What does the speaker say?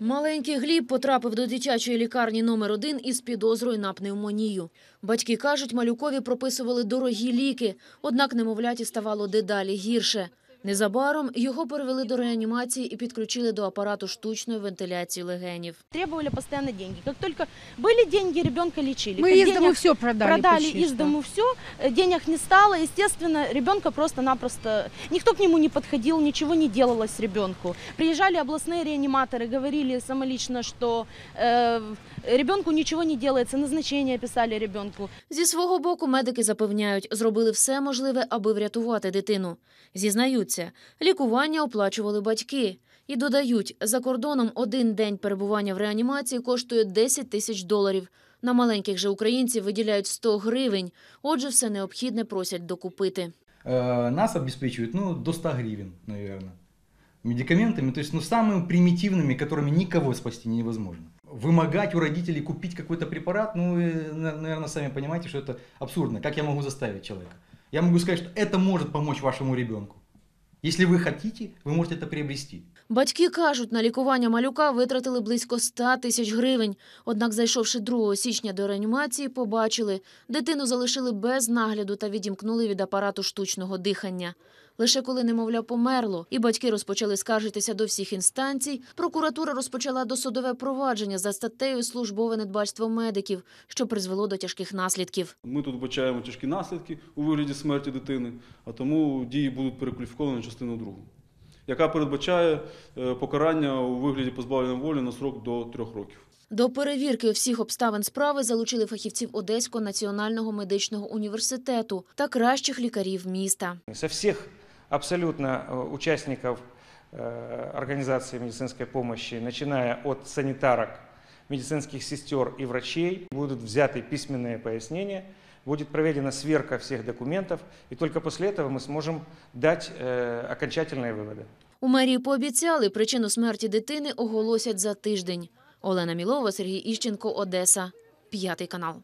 Маленький Гліб потрапив до дитячої лікарні номер 1 із підозрою на пневмонію. Батьки кажуть, малюкові прописували дорогі ліки, однак немовляті ставало дедалі гірше. Незабаром його перевели до реанімації і підключили до апарату штучної вентиляції легенів. Требовали постоянно деньги. Как только были деньги, ребенка лечили. Мы Как из дому денег все продали. продали почти из что. дому все, денег не стало, естественно, ребенка просто-напросто... Никто к нему не подходил, ничего не делалось ребенку. Приезжали областные реаниматоры, говорили самолично, что э, ребенку ничего не делается, назначение писали ребенку. Зі свого боку медики запевняють, зробили все можливе, аби врятувати дитину. Зізнаються, лікування оплачували батьки. І додають, за кордоном один день перебування в реанімації коштує 10 тисяч доларів. На маленьких же українців виділяють 100 гривень. Отже, все необхідне просять докупити. Э, Нас обеспечивают, ну, до 100 гривен, наверное. Медикаментами, то есть, ну, самыми примитивными, которыми никого спасти невозможно. Вымогать у родителей купить какой-то препарат, ну, вы, на- наверное, сами понимаете, что это абсурдно. Как я могу заставить человека? Я могу сказать, что это может помочь вашему ребенку. Если вы хотите, вы можете это приобрести. Батьки кажуть, на лікування малюка витратили близько 100 тисяч гривень. Однак, зайшовши 2 січня до реанімації, побачили, дитину залишили без нагляду та відімкнули від апарату штучного дихання. Лише коли немовля померло, і батьки розпочали скаржитися до всіх інстанцій, прокуратура розпочала досудове провадження за статтею службове недбальство медиків, що призвело до тяжких наслідків. Ми тут вбачаємо тяжкі наслідки у вигляді смерті дитини, а тому дії будуть перекваліфіковані на частину другу, яка передбачає е, покарання у вигляді позбавлення волі на срок до трьох років. До перевірки всіх обставин справи залучили фахівців Одеського національного медичного університету та кращих лікарів міста. Со всех абсолютно э, участников э, организации медицинской помощи, начиная от санитарок, медицинских сестер и врачей, будут взяты письменные пояснения, будет проведена сверка всех документов, и только после этого мы сможем дать э, окончательные выводы. У мерії пообіцяли, причину смерті дитини оголосять за тиждень. Олена Мілова, Сергій Іщенко, Одеса. П'ятий канал.